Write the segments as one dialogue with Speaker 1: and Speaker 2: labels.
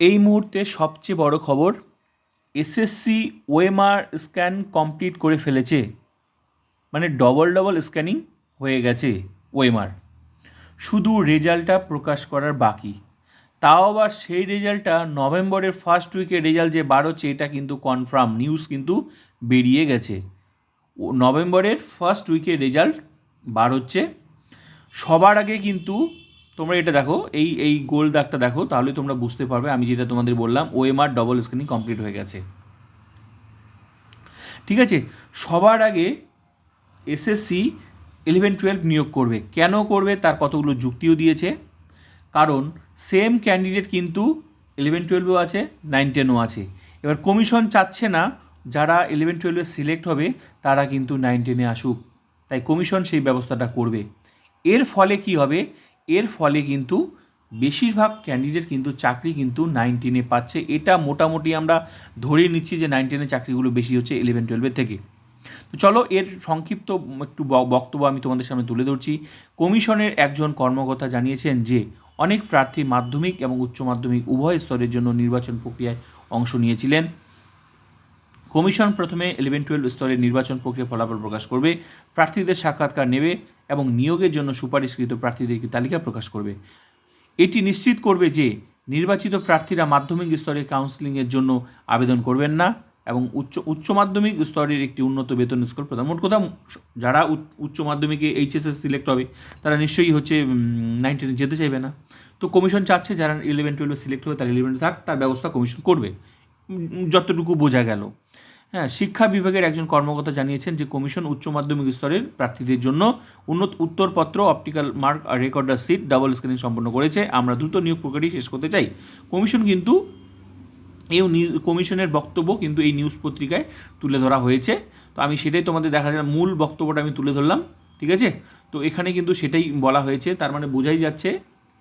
Speaker 1: এই মুহূর্তে সবচেয়ে বড় খবর এসএসসি ওএমআর স্ক্যান কমপ্লিট করে ফেলেছে। মানে ডবল ডবল স্ক্যানিং হয়ে গেছে ওএমআর শুধু রেজাল্টটা প্রকাশ করার বাকি। তাও আবার সেই রেজাল্টটা নভেম্বরের ফার্স্ট উইকের রেজাল্ট যে হচ্ছে এটা কিন্তু কনফার্ম নিউজ কিন্তু বেরিয়ে গেছে। নভেম্বরের ফার্স্ট উইকের রেজাল্ট বার হচ্ছে সবার আগে কিন্তু তোমরা এটা দেখো, এই এই গোল দাগটা দেখো, তাহলে তোমরা বুঝতে পারবে, আমি যেটা তোমাদের বললাম ওএমআর ডবল স্ক্রিনিং কমপ্লিট হয়ে গেছে। ঠিক আছে? সবার আগে এসএসসি ইলেভেন টুয়েলভ নিয়োগ করবে। কেন করবে? তার কতগুলো যুক্তিও দিয়েছে। কারণ সেম ক্যান্ডিডেট কিন্তু ইলেভেন টুয়েলভেও আছে নাইন টেনও আছে। এবার কমিশন চাচ্ছে না, যারা ইলেভেন টুয়েলভে সিলেক্ট হবে, তারা কিন্তু নাইন টেনে আসুক। তাই কমিশন সেই ব্যবস্থাটা করবে। এর ফলে কি হবে? এর ফলে কিন্তু বেশিরভাগ ক্যান্ডিডেট কিন্তু চাকরি কিন্তু নাইন টেনে পাচ্ছে। এটা মোটামুটি আমরা ধরে নিচ্ছি যে নাইন টেনের চাকরিগুলো বেশি হচ্ছে ইলেভেন টুয়েলভের থেকে। তো চলো এর সংক্ষিপ্ত একটু বক্তব্য আমি তোমাদের সামনে তুলে ধরছি। কমিশনের একজন কর্মকর্তা জানিয়েছেন যে, অনেক প্রার্থী মাধ্যমিক এবং উচ্চ মাধ্যমিক উভয় স্তরের জন্য নির্বাচন প্রক্রিয়ায় অংশ নিয়েছিলেন। কমিশন প্রথমে ইলেভেন টুয়েলভ স্তরের নির্বাচন প্রক্রিয়া ফলাফল প্রকাশ করবে, প্রার্থীদের সাক্ষাৎকার নেবে এবং নিয়োগের জন্য সুপারিশকৃত প্রার্থীদের তালিকা প্রকাশ করবে। এটি নিশ্চিত করবে যে নির্বাচিত প্রার্থীরা মাধ্যমিক স্তরে কাউন্সিলিংয়ের জন্য আবেদন করবেন না এবং উচ্চ উচ্চ মাধ্যমিক স্তরের একটি উন্নত বেতন স্কুল প্রদান। মোট কথা, যারা উচ্চ- মাধ্যমিকে এইচএসএস সিলেক্ট হবে, তারা নিশ্চয়ই হচ্ছে নাইন টেনে যেতে চাইবে না। তো কমিশন চাচ্ছে যারা ইলেভেন টুয়েলভে সিলেক্ট হবে, তারা ইলেভেন থাক, তার ব্যবস্থা কমিশন করবে। যতটুকু বোঝা গেল। হ্যাঁ শিক্ষা বিভাগের একজন কর্মকর্তা জানিয়েছেন যে কমিশন উচ্চ মাধ্যমিক স্তরের প্রার্থীদের জন্য উন্নত উত্তরপত্র, অপটিক্যাল মার্ক, আর রেকর্ডার সিট, ডাবল স্ক্রিনিং সম্পন্ন করেছে। আমরা দ্রুত নিয়োগ প্রক্রিয়াটি শেষ করতে চাই। কমিশন কিন্তু এই কমিশনের বক্তব্য কিন্তু এই নিউজ পত্রিকায় তুলে ধরা হয়েছে। তো আমি সেটাই তোমাদের দেখা যায় মূল বক্তব্যটা আমি তুলে ধরলাম, ঠিক আছে? তো এখানে কিন্তু সেটাই বলা হয়েছে, তার মানে বোঝাই যাচ্ছে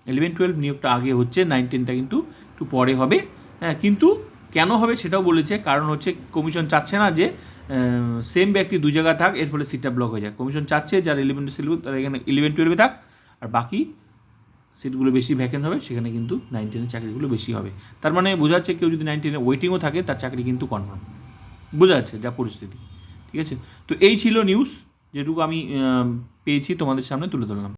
Speaker 1: ইলেভেন টুয়েলভ নিয়োগটা আগে হচ্ছে নাইন টেনটা কিন্তু একটু পরে হবে। হ্যাঁ কিন্তু কেন হবে সেটাও বলেছে, কারণ হচ্ছে কমিশন চাচ্ছে না যে সেম ব্যক্তি দু জায়গায় থাক, এর ফলে সিটটা ব্লক হয়ে যায়। কমিশন চাচ্ছে যারা ইলেভেন টুয়েলভ তারা এখানে ইলেভেন টুয়েলভে থাক, আর বাকি সিটগুলো বেশি ভ্যাকেন্ট হবে, সেখানে কিন্তু নাইন টেনের চাকরিগুলো বেশি হবে। তার মানে বোঝা যাচ্ছে কেউ যদি নাইন টেনে ওয়েটিংও থাকে, তার চাকরি কিন্তু কনফার্ম বোঝা যাচ্ছে যা পরিস্থিতি, ঠিক আছে? তো এই ছিল নিউজ যেটুকু আমি পেয়েছি তোমাদের সামনে তুলে ধরলাম।